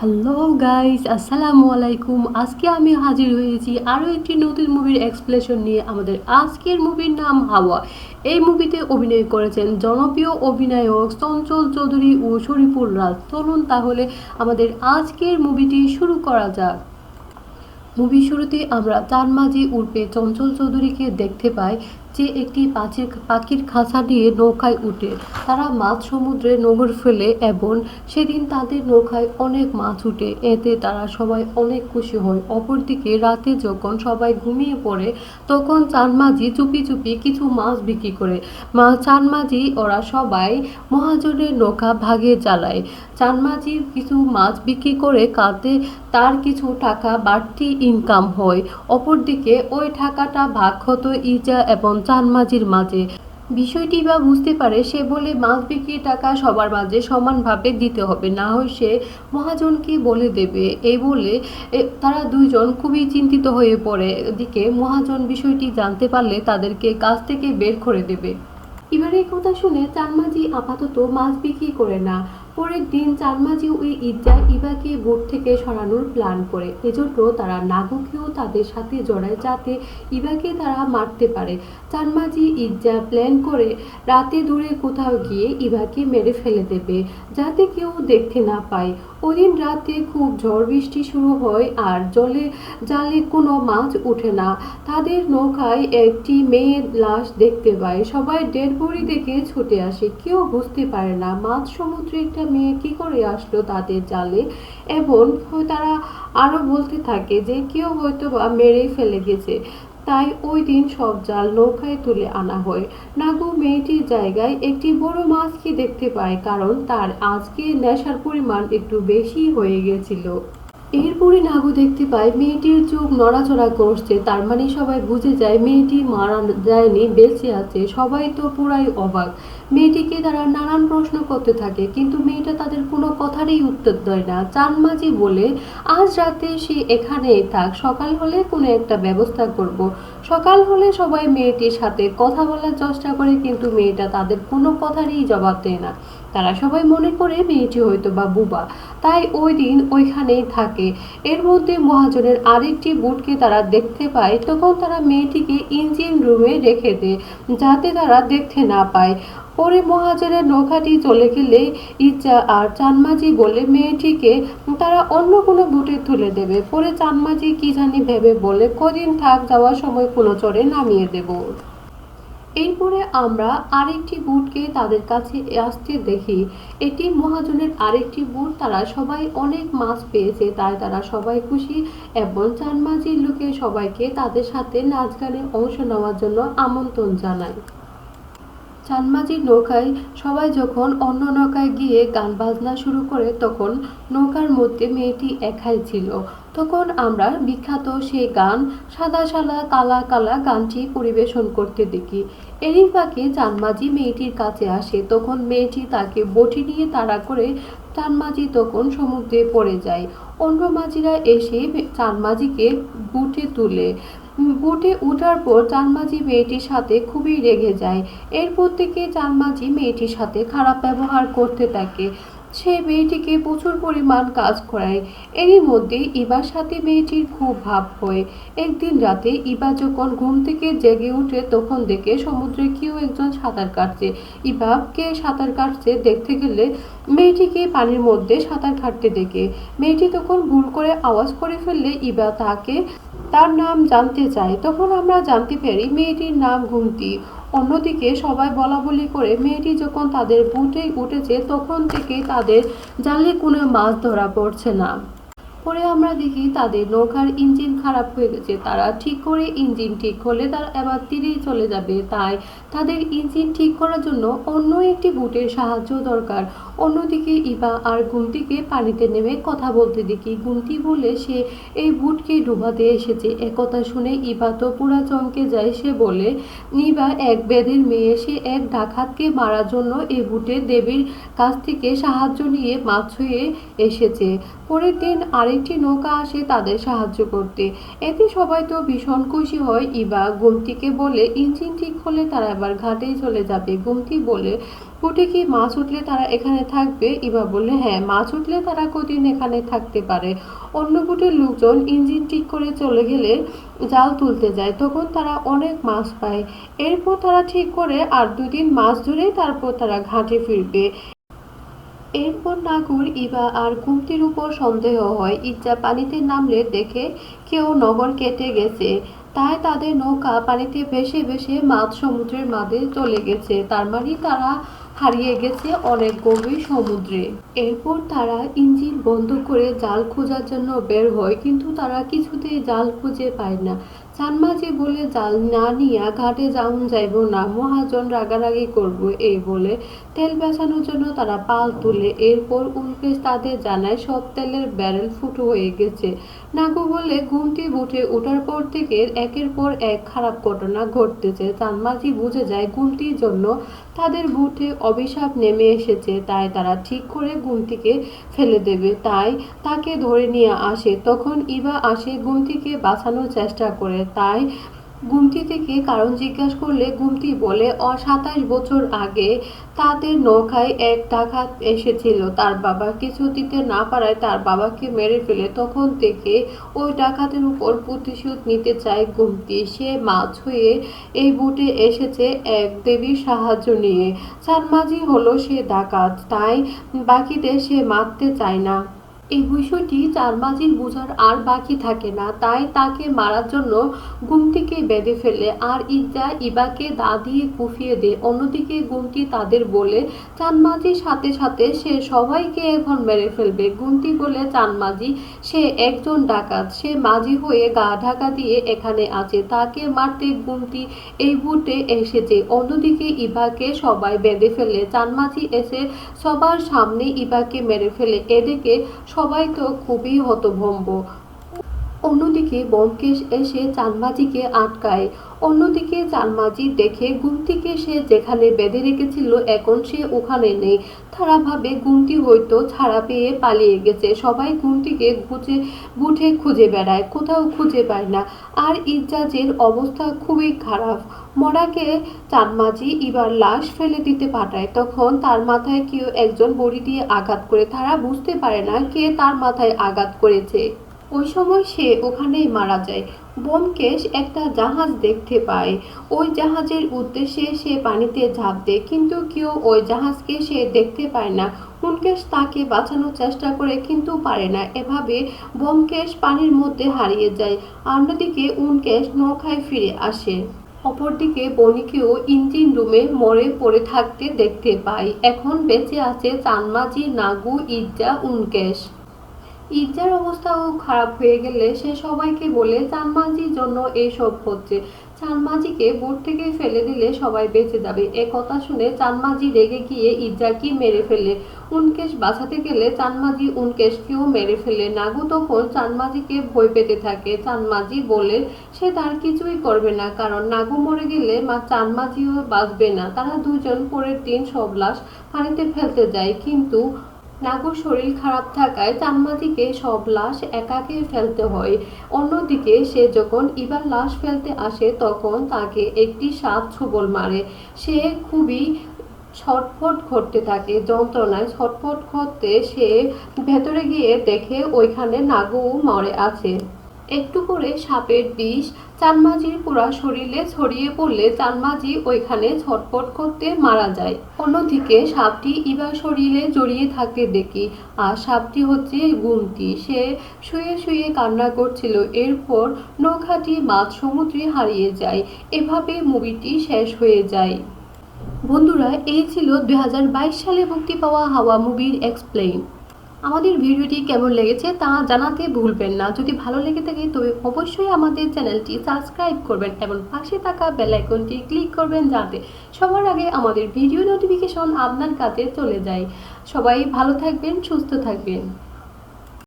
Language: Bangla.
হ্যালো গাইস আসসালামু আলাইকুম আজকে আমি হাজির হয়েছি আরও একটি নতুন মুভির এক্সপ্লেশন নিয়ে আমাদের আজকের মুভির নাম হাওয়া। এই মুভিতে অভিনয় করেছেন জনপ্রিয় অভিনায়ক চঞ্চল চৌধুরী ও শরীফুল রাজ। চলুন তাহলে আমাদের আজকের মুভিটি শুরু করা যাক। মুভি শুরুতে আমরা চানমাঝি উর্ফে চঞ্চল চৌধুরীকে দেখতে পাই। যে একটি পাখির পাখির খাঁচা নিয়ে নৌকায় উঠে। তারা মাছ সমুদ্রে নোঙর ফেলে এবং সেদিন তাদের নৌকায় অনেক মাছ উঠে। এতে তারা সবাই অনেক খুশি হয়। অপরদিকে রাতে যখন সবাই ঘুমিয়ে পড়ে, তখন চানমাঝি চুপি চুপি কিছু মাছ বিক্রি করে। মা চানমাঝি ওরা সবাই মহাজনের নৌকা ভাগে চালায়। চানমাঝি কিছু মাছ বিক্রি করে কাতে তার কিছু টাকা বাড়তি ইনকাম হয়। অপরদিকে ওই টাকাটা ভাগ হতো ইজা এবং চানমাঝির মাঝে। বিষয়টি বা বুঝতে পারে সে বলে, মাছ বিক্রির টাকা সবার মাঝে সমানভাবে দিতে হবে, না হয় সে মহাজনকে বলে দেবে। এই বলে তারা দুইজন খুবই চিন্তিত হয়ে পড়ে। এদিকে মহাজন বিষয়টি জানতে পারলে তাদেরকে কাজ থেকে বের করে দেবে। এবারে কথা শুনে চানমাঝি আপাতত মাছ বিক্রি করে না। পরের দিন চানমাঝি ওই ইজ্জা ইবাকে বোট থেকে সরানোর প্ল্যান করে। এজন্য তারা নাগুকেও তাদের সাথে জড়ায় যাতে ইবাকে তারা মারতে পারে। চানমাঝি ইজ্জা প্ল্যান করে রাতে দূরে কোথাও গিয়ে ইবাকে মেরে ফেলে দেবে, যাতে কেউ দেখতে না পায়। ওদিন রাতে খুব ঝড় বৃষ্টি শুরু হয় আর জলে জালে কোনো মাছ ওঠে না। তাদের নৌকায় একটি মেয়ের লাশ দেখতে পায়। সবাই ডেড বডি দেখে ছুটে আসে। কেউ বুঝতে পারে না, মাছ সমুদ্রে একটা মেয়ে কি করে আসলো তাদের জালে? এবং তারা আরও বলতে থাকে যে, কেউ হয়তো বা মেরেই ফেলে গেছে। তাই ওই দিন সব জাল নৌকায় তুলে আনা হয়। নাগু মেয়েটির জায়গায় একটি বড় মাছকে দেখতে পায়, কারণ তার আজকে নেশার পরিমাণ একটু বেশি হয়ে গেছিল। এরপরে নাগু দেখতে পায়, মেয়েটির চোখ নড়াচড়া করছে। তার মানে সবাই বুঝে যায়, মেয়েটি মারা যায়নি, বেঁচে আছে। সবাই তো পুরাই অবাক। মেয়েটিকে তারা নানান প্রশ্ন করতে থাকে, কিন্তু মেয়েটা তাদের কোনো কথারই উত্তর দেয় না। চানমাঝি বলে, আজ রাতে সে এখানেই থাক, সকাল হলে কোনো একটা ব্যবস্থা করব। সকাল হলে সবাই মেয়েটির সাথে কথা বলার চেষ্টা করে, কিন্তু মেয়েটা তাদের কোনো কথারই জবাব দেয় না। তারা সবাই মনে করে মেয়েটি হয়তো বা বুবা। তাই ওই দিন ওইখানেই থাকে। এর মধ্যে মহাজনের আরেকটি বুটকে তারা দেখতে পায়, তখন তারা মেয়েটিকে ইঞ্জিন রুমে রেখে দেয়, যাতে তারা দেখতে না পায়। পরে মহাজনের নৌকাটি চলে গেলে ইচ্ছা আর চানমাঝি বলে মেয়েটিকে তারা অন্য কোনো বুটে তুলে দেবে। পরে চানমাঝি কি জানি ভেবে বলে, কদিন থাক, যাওয়ার সময় কোনো চড়ে নামিয়ে দেব। এরপরে আমরা আরেকটি বুটকে তাদের কাছে আসতে দেখি। এটি মহাজনের আরেকটি বুট। তারা সবাই অনেক মাছ পেয়েছে, তাই তারা সবাই খুশি এবং চানমাঝির লোকে সবাইকে তাদের সাথে নাচ গানে অংশ নেওয়ার জন্য আমন্ত্রণ জানায়। চানমাঝির নৌকায় সবাই যখন অন্য নৌকায় গিয়ে গান বাজনা শুরু করে তখন নৌকার মধ্যে মেয়েটি একাই ছিল। তখন আমরা বিখ্যাত সেই গান সাদা সাদা কালা কালা গানটি পরিবেশন করতে দেখি। এরই ফাঁকে চানমাঝি মেয়েটির কাছে আসে। তখন মেয়েটি তাকে বটি নিয়ে তাড়া করে চানমাঝি তখন সমুদ্রে পড়ে যায়। অন্য মাঝিরা এসে চানমাঝিকে বুটে তুলে। বুটে উঠার পর চানমাঝি মেয়েটির সাথে খুবই রেগে যায়। এরপর থেকে চানমাঝি মেয়েটির সাথে খারাপ ব্যবহার করতে থাকে। সে মেয়েটিকে প্রচুর পরিমাণ কাজ করায়। এরই মধ্যে ইবার সাথে মেয়েটির খুব ভাব হয়। একদিন রাতে ইবা যখন ঘুম থেকে জেগে উঠে, তখন দেখে সমুদ্রে কেউ একজন সাঁতার কাটছে। ইবাবকে সাঁতার কাটছে দেখতে গেলে মেয়েটিকে পানির মধ্যে সাঁতার কাটতে দেখে। মেয়েটি তখন ভুল করে আওয়াজ করে ফেললে ইবা তাকে তার নাম জানতে চায়। তখন আমরা জানতে পারি মেয়েটির নাম ঘুমতি। অন্যদিকে সবাই বলা বলি করে মেয়েটি যখন তাদের বুটে উঠেছে, তখন থেকে তাদের জালে কোনো মাছ ধরা পড়ছে না। পরে আমরা দেখি তাদের নৌকার ইঞ্জিন খারাপ হয়ে গেছে। তারা ঠিক করে ইঞ্জিন ঠিক হলে তারা এবার তীরেই চলে যাবে। তাই তাদের ইঞ্জিন ঠিক করার জন্য অন্য একটি বুটের সাহায্য দরকার। অন্যদিকে ইবা আর গুমতিকে পানিতে নেমে কথা বলতে দেখি। গুমতি বলে সে এই বুটকে ডুবাতে এসেছে। একথা শুনে ইবা তো পুরা চমকে যায়। সে বলে নিবা, এক বেদের মেয়ে, সে এক ডাকাতকে মারার জন্য এই বুটে দেবীর কাছ থেকে সাহায্য নিয়ে মাছ হয়ে এসেছে। পরের দিন আরেকটি নৌকা আসে তাদের সাহায্য করতে। এতে সবাই তো ভীষণ খুশি হয়। ইবা গুমতিকে বলে ইঞ্জিন ঠিক হলে তারা আবার ঘাটেই চলে যাবে। গুমতি বলে উঠে কি মাছ উঠলে তারা এখানে থাকবে। ইবা বললে হ্যাঁ মাছ উঠলে তারা কদিন এখানে থাকতে পারে। অন্য বুটের লোকজন ইঞ্জিন ঠিক করে চলে গেলে জাল তুলতে যায়। তখন তারা অনেক মাছ পায়। এরপর তারা ঠিক করে আর দুদিন মাছ ধরে তারপর তারা ঘাটে ফিরবে। এরপর নাগুর, ইবা আর কুমতির উপর সন্দেহ হয়। ইচ্ছা পানিতে নামলে দেখে কেউ নগর কেটে গেছে। তাই তাদের নৌকা পানিতে ভেসে ভেসে মাছ সমুদ্রের মাঝে চলে গেছে। তার মানে তারা হারিয়ে গেছে অনেক গভীর সমুদ্রে। এরপর তারা ইঞ্জিন বন্ধ করে জাল খোঁজার জন্য বের হয়, কিন্তু তারা কিছুতেই জাল খুঁজে পায় না। চানমাঝি বলে, জাল না নিয়া ঘাটে যাউন যাইব না, মহাজন রাগারাগি করব। এই বলে তেল বেচানোর জন্য তারা পাল তুলে, এরপর উল্পেশ তাদের জানায়, সব তেলের ব্যারেল ফুটো হয়ে গেছে। নাগু বলে গুমটি বুটে ওঠার পর থেকে একের পর এক খারাপ ঘটনা ঘটতেছে। চানমাঝি বুঝে যায় গুমটির জন্য তাদের বুটে অভিশাপ নেমে এসেছে, তাই তারা ঠিক করে গুমতিকে ফেলে দেবে। তাই তাকে ধরে নিয়ে আসে। তখন ইবা আসে গুমতিকে বাঁচানোর চেষ্টা করে। তাই গুমতি থেকে কারণ জিজ্ঞাসা করলে গুমতি বলে অ সাতাশ বছর আগে তাদের নৌকায় এক ডাকাত এসেছিল। তার বাবা কিছু দিতে না পারায় তার বাবাকে মেরে ফেলে। তখন থেকে ওই ডাকাতের উপর প্রতিশোধ নিতে চায় গুমতি। সে মাছ হয়ে এই বুটে এসেছে এক দেবীর সাহায্য নিয়ে। চানমাঝি হলো সে ডাকাত, তাই বাকিদের সে মারতে চায় না। এই বিষয়টি চারমাজির বোঝার আর বাকি থাকে না। তাই তাকে মারার জন্য গুমতিকে বেঁধে ফেলে আর ইজ্জা ইবাকে দা দিয়ে কুফিয়ে দেয়। অন্যদিকে গুমতি তাদের বলে চানমাজির সাথে সাথে সে সবাইকে এখন মেরে ফেলবে। গুমতি বলে চানমাজি সে একজন ডাকাত। সে মাঝি হয়ে গা ঢাকা দিয়ে এখানে আছে। তাকে মারতে গুমতি এই বুটে এসেছে। অন্যদিকে ইবাকে সবাই বেঁধে ফেলে। চানমাজি এসে সবার সামনে ইবাকে মেরে ফেলে। এদিকে সবাই তো খুবই হতভম্ব। অন্যদিকে ব্যোমকেশ এসে চানমাজিকে আটকায়। অন্যদিকে চানমাজি দেখে গুমটিকে সে যেখানে বেঁধে রেখেছিল এখন সে ওখানে নেই। তারা ভাবে গুমতি হয়তো ছাড়া পেয়ে পালিয়ে গেছে। সবাই গুমটিকে খুঁজে বুঠে খুঁজে বেড়ায়, কোথাও খুঁজে পায় না। আর ইজ্জাজের অবস্থা খুবই খারাপ। মরাকে চানমাজি এবার লাশ ফেলে দিতে পাঠায়। তখন তার মাথায় কেউ একজন বড়ি দিয়ে আঘাত করে। তারা বুঝতে পারে না কে তার মাথায় আঘাত করেছে। ওই সময় সে ওখানেই মারা যায়। ব্যোমকেশ একটা জাহাজ দেখতে পায়। ওই জাহাজের উদ্দেশ্যে সে পানিতে ঝাঁপ দেয়, কিন্তু কেউ ওই জাহাজকে সে দেখতে পায় না। উনকেশ তাকে বাঁচানোর চেষ্টা করে, কিন্তু পারে না। এভাবে ব্যোমকেশ পানির মধ্যে হারিয়ে যায়। অন্যদিকে উনকেশ নৌকায় ফিরে আসে। অপরদিকে বনিকেও ইঞ্জিন রুমে মরে পড়ে থাকতে দেখতে পাই এখন বেঁচে আছে চানমাজি নাগু, ইজ্জা, উনকেশ। ইজ্জার অবস্থাও খারাপ হয়ে গেলে সে সবাইকে বলে চানমাজির জন্য এসব হচ্ছে। চানমাজিকে বোট থেকে ফেলে দিলে সবাই বেঁচে যাবে। এ কথা শুনে চানমাজি রেগে গিয়ে ইজ্জাকে মেরে ফেলে। উনকেশ বাঁচাতে গেলে চানমাজি উনকেশকেও মেরে ফেলে। নাগু তখন চানমাজিকে ভয় পেতে থাকে। চানমাজি বলে, সে তার কিছুই করবে না, কারণ নাগু মরে গেলে মা চানমাজিও বাঁচবে না। তারা দুজন পরের দিন সব লাশ পানিতে ফেলতে যায়। কিন্তু নাগুর শরীর খারাপ থাকায় চাম্মাদিকে সব লাশ একাকে ফেলতে হয়। অন্যদিকে সে যখন ইবার লাশ ফেলতে আসে, তখন তাকে একটি সাপ ছুবল মারে। সে খুবই ছটফট ঘটতে থাকে। যন্ত্রণায় ছটফট করতে সে ভেতরে গিয়ে দেখে ওইখানে নাগু মরে আছে। একটু করে সাপের বিষ চানমাজির পুরা শরীরে ছড়িয়ে পড়লে চানমাজি ওইখানে ছটপট করতে মারা যায়। অন্যদিকে সাপটি ইবার শরীরে জড়িয়ে থাকতে দেখি, আর সাপটি হচ্ছে গুমতি। সে শুয়ে শুয়ে কান্না করছিল, এরপর নৌকাটি মাছ সমুদ্রে হারিয়ে যায়। এভাবে মুভিটি শেষ হয়ে যায়। বন্ধুরা, এই ছিল দুই হাজার বাইশ সালে মুক্তি পাওয়া হাওয়া মুভির এক্সপ্লেইন আমাদের ভিডিওটি কেমন লেগেছে তা জানাতে ভুলবেন না। যদি ভালো লেগে থাকে, তবে অবশ্যই আমাদের চ্যানেলটি সাবস্ক্রাইব করবেন এবং পাশে থাকা বেল আইকনটি ক্লিক করবেন যাতে সবার আগে আমাদের ভিডিও নোটিফিকেশন আপনার কাছে চলে যায়। সবাই ভালো থাকবেন, সুস্থ থাকবেন।